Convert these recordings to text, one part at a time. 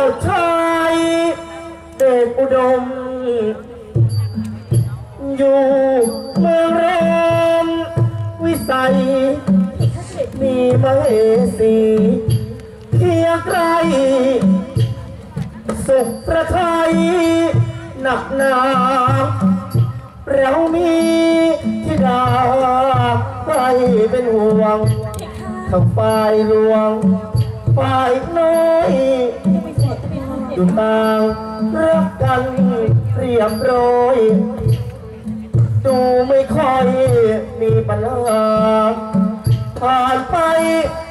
จ้าชายเดชอุดม อยู่เมืองรมวิสัย มีมเหสีเคียงไกลสุขประทัยหนักหนาเรามีที่ดาไปเป็นห่วงทั้งฝ่ายหลวงฝ่ายน้อย อยู่ตางรักกันเรียบร้อย ดูไม่ค่อยมีปัญหาผ่านไป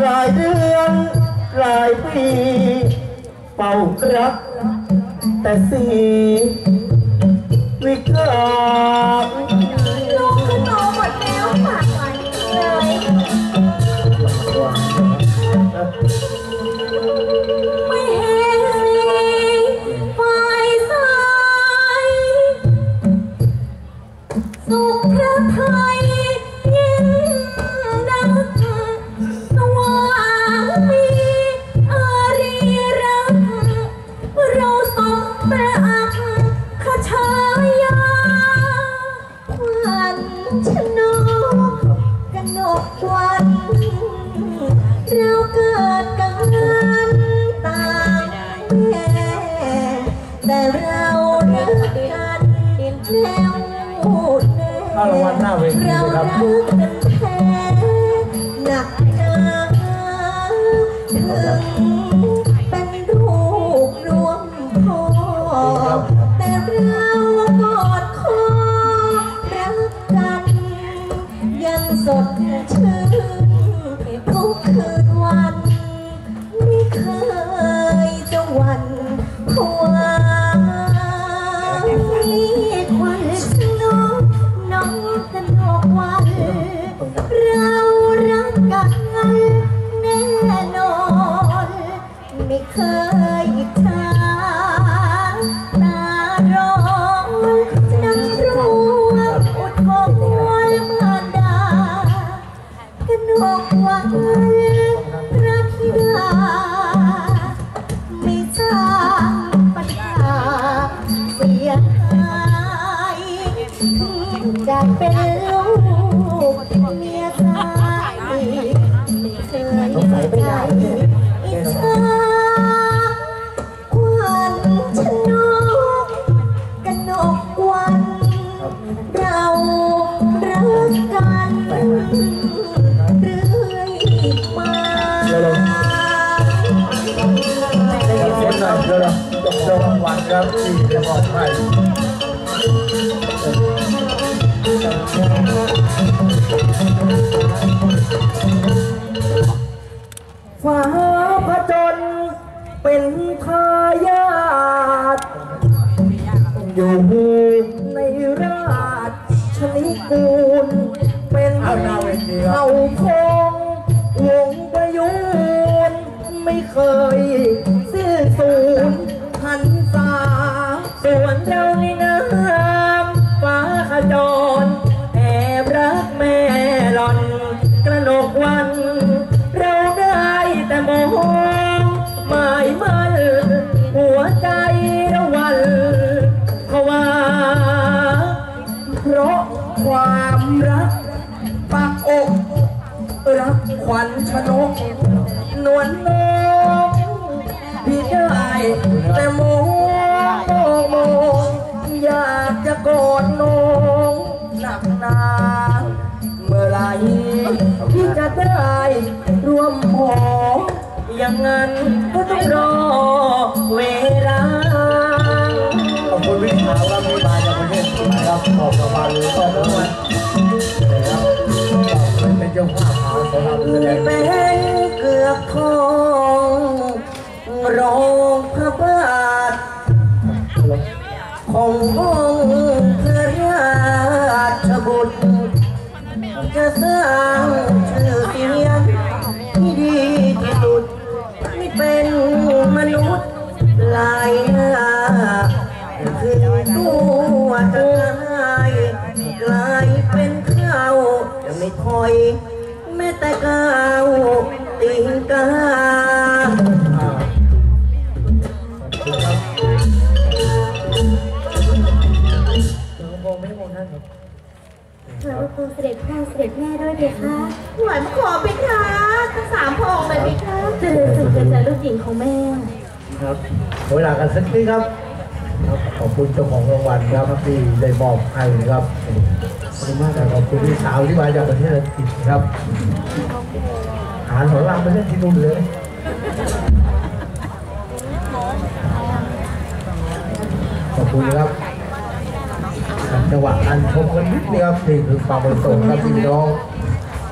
หลายเดือนหลายปีเป่ารักแต่สีวิกาลู วันเราเกิดกันต่างแม่แต่เรารักกันแน่วแน่เรารับรักกัน วๆจบรางวัลครับที่จะมอบให้ฟ้าผจญเป็นทายาทอยู่ในราชนิกูล เป็นเผ่าพงวงประยุนไม่เคย ส่วนเราในน้ำฟ้าขจรแอบรักแม่หล่อน กระหนกวัน เราได้แต่มองหมายมั่นหัวใจระวันเพราะว่าเพราะความรักปักอก รักขวัญชนกนวลน้อ ออย่างนั้นก็ต้องรอเวลา ขอบคุณวิชาว่ามีมาจากประเทศนะครับขอบรางวัลขอบรางวัลนะครับเป็นเจ้าภาพหาสำหรับแสดง เป็นเกือกทอ ขอบคุณเสด็จพ่อเสด็จแม่ด้วยเพคะหวานมาขอปิคะทั้งสามพระองค์เลยปิคะเจริญสุขเจริญลูกหญิงของแม่ ครับเวลากันสักนิดครับครับ ขอบคุณเจ้าของรางวัลครับที่ได้มอบให้นะครับขอบคุณมากครับขอบคุณพี่สาวที่มาจากประเทศอังกฤษครับหารของเราไปเล่นที่นู่นเลยขอบคุณนะครับ จังหวะการชมกันนิดนึงครับนี่คือความประสงค์ครับพี่น้อง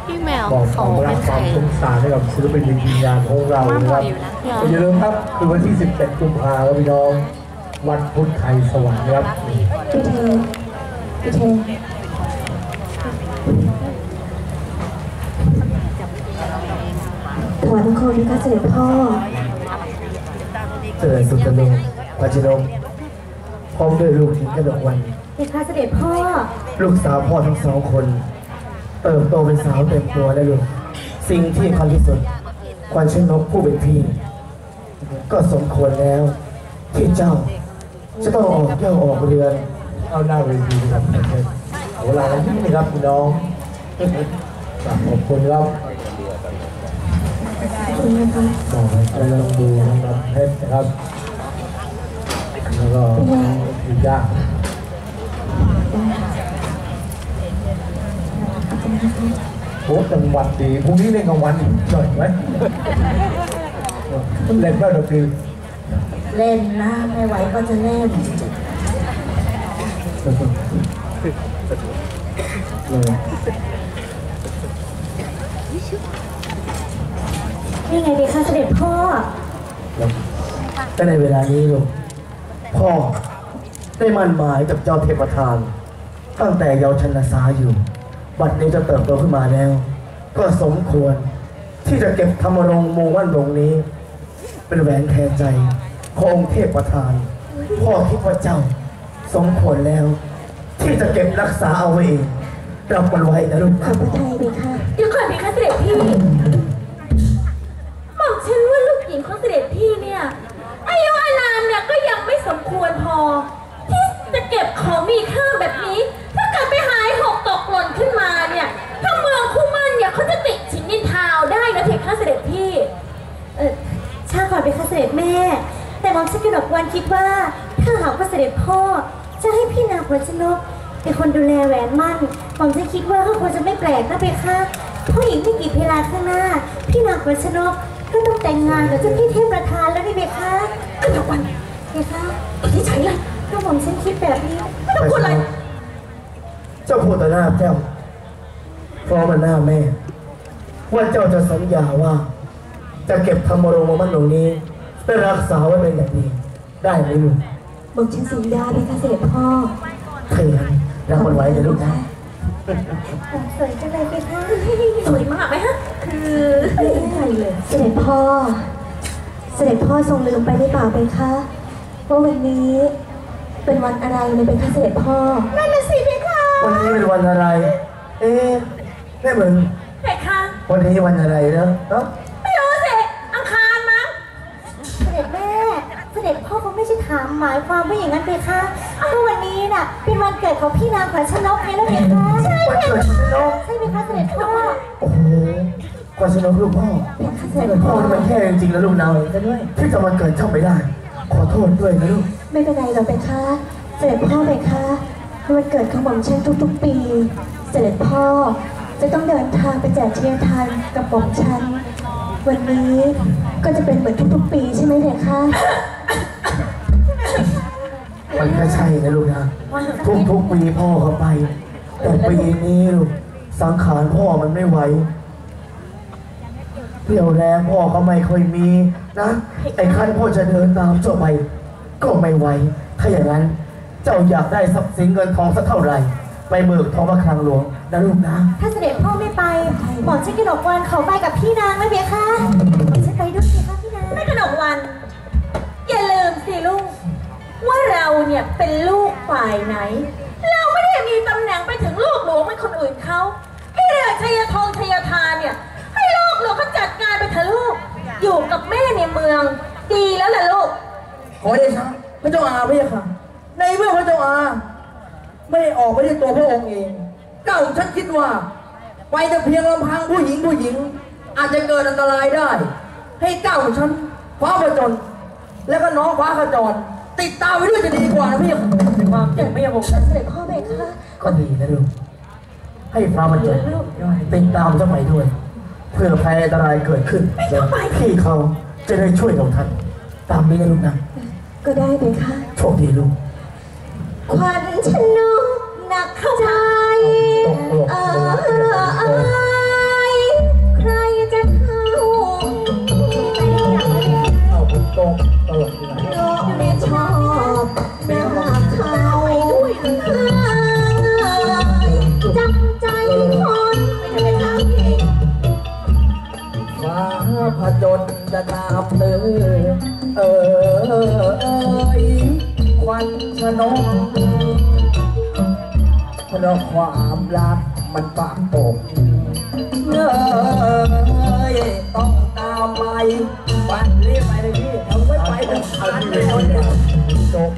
พี่แมวบอกคเขาวามรัเป็กนคใครวามสงสารให้กับศิลปินวิญญาณของเรานะครับอย่าลืมครับคือวันที่ 17 กุมภาพันธ์ครับพี่น้องวันพุธไทยสวรรค์ครับพี่เทพี่เทถวายบังคมนะคะเสด็จพ่อเจริญสุขโลปัจจุบัน พร้อมด้วยลูกหญิงกระดกวัน เพคะเสด็จพ่อ ลูกสาวพ่อทั้งสองคน เติบโตเป็นสาวเต็มตัวแล้วลูกสิ่งที่สำคัญที่สุดควันชนกผู้เป็นพี่ ก็สมควรแล้ว ที่เจ้า จะต้องออกเที่ยวออกเรือนเอาหน้าเวทีนะครับเอาเวลากันที่นี่ครับพี่น้องขอบคุณครับขอบคุณนะคะขอให้กำลังดูน้ำเพชรนะครับแล้ว ก็อีกอย่างโอ้จังหวัดดีพรุ่งนี้เล่นกลางวันอีกหน่อยไหมเล่นแบบดนตรีเล่นนะไม่ไหวก็จะเล่นนี่ไงเพคะเสด็จพ่อก็ในเวลานี้ลูก พ่อได้มั่นหมายกับเจ้าเทพทาน ตั้งแต่เยาวชนสาอยู่ บัดนี้จะเติบโตขึ้นมาแล้ว ก็สมควรที่จะเก็บธรรมรงค์โมวันลงนี้ เป็นแหวนแทนใจขององค์เทพประธาน พ่อคิดว่าเจ้า สมควรแล้ว ที่จะเก็บรักษาเอาไว้เองรับมันไว้นะลูก ขอบพระทัยเพคะเดี๋ยวก่อนเพคะเสด็จพี่ ถ้าหากว่าเสด็จพ่อจะให้พี่นางขวัญชนกเป็นคนดูแลแหวนมั่นหมอมชันคิดว่าก็คงจะไม่แปลกนะเพคะผู้หญิงไม่กี่เวลาข้างหน้า พี่นางขวัญชนกก็ต้องแต่งงานกับเจ้าพี่เทพประธานแล้วนี่เพคะกระดกวันเพคะที่ใช้เลยก็หมอมฉันคิดแบบนี้ไม่ต้องพูดอะไรเจ้าพูดต่อหน้าเจ้าพร้องมต่อหน้าแม่ว่าเจ้าจะสัญญาว่า จะเก็บธรรมรงค์มันตรงนี้เพื่อรักษาไว้เป็นอย่างดีได้ไหมลูก หมอมฉันสัญญาเพคะเสด็จพ่อถ้าอย่างนั้นรับมันไว้นะลูกนะสวยจังเลยเพคะสวยมากไหมฮะ คือไม่ได้เลย เสด็จพ่อ เสด็จพ่อทรงลืมไปหรือเปล่าเพคะว่าวันนี้เป็นวันอะไรในเป็นคะเสด็จพ่อ นั่นน่ะสิเพคะวันนี้เป็นวันอะไร เอ๊ะแม่เหมือนเพคะวันนี้วันอะไรนะเนาะ พ่อเขาไม่ใช่ถามหมายความว่าอย่างนั้นเพคะเพราะวันนี้น่ะเป็นวันเกิดของพี่นางขวัญชนกไงล่ะเพคะใช่วันเกิดฉันเนาะใช่เพคะเสด็จพ่อโอ้โหกว่าฉันน้องลูกพ่อเพคะเสเกิด็ดจพ่พ่ออนี่มันแค่จริงๆแล้วลูกนาวซะด้วยที่จะมาเกิดเจ้าไม่ได้ ขอโทษด้วยนะลูกไม่เป็นไรหรอกเพคะเสด็จพ่อเพคะวันเกิดของหม่อมฉันทุกๆ ปี เสด็จพ่อจะต้องเดินทางไปแจกเทียนทานกับหม่อมฉันวันนี้ก็จะเป็นเหมือนทุกๆ ปีใช่ไหมเพคะ มันก็ใช่นะลูกนะทุกทุกๆปีพ่อเขาไป แต่ปีนี้ลูกสังขารพ่อมันไม่ไหวเรี่ยวแรงพ่อก็ไม่ค่อยมีนะไอ้ขั้นพ่อจะเดินตามเจ้าไป ก็ไม่ไหวถ้าอย่างนั้น เจ้าอยากได้ทรัพย์สินเงินทองสักเท่าไหร่ ไปเบิกทองมาคลังหลวงนะลูกนะ ถ้าเสด็จพ่อไม่ไปหมอฉันกระดกวันเขาไปกับพี่นางนะเบียค่ะหมอฉันไปด้วยสิคะพี่นางแม่กนกวัน ว่าเราเนี่ยเป็นลูกฝ่ายไหน เราไม่ได้มีตำแหน่งไปถึงลูกหลวงเหมือนคนอื่นเขาให้เรือชัยทองชัยทานเนี่ย ให้ลูกหลวงเขาจัดการไปเถอะลูก อยู่กับแม่ในเมือง ดีแล้วล่ะลูก ขอเดชะพระเจ้าอาพระยาค่ะ ในเมื่อพระเจ้าอาไม่ได้ออกไปด้วยตัวพระองค์เองเก้าฉันคิดว่า ไปแต่เพียงลำพังผู้หญิงผู้หญิง อาจจะเกิดอันตรายได้ ให้เก้าฉันฟ้าประจน แล้วก็น้องฟ้าขจร ติดตามไปด้วยจะดีกว่านะพี่เป็นความจริงไม่ใช่ผมเสด็จพ่อเบคะก็ดีนะลูก ให้ฟ้ามันจดติดตามเจ้าไปด้วย เพื่อภัยอันตรายเกิดขึ้นแล้วพี่เขาจะได้ช่วยเราทันตามนี้นะลูกนะ ก็ได้เบคะโชคดีลูกควันชนกหนักเข้าใจาบเพลอเออเอยควันชนมเพราะความรักมันปากปมเอยต้องตามไปวันรีบไปเลยพี่เอาไม่ไปเดี๋ยวขาดเลยจบ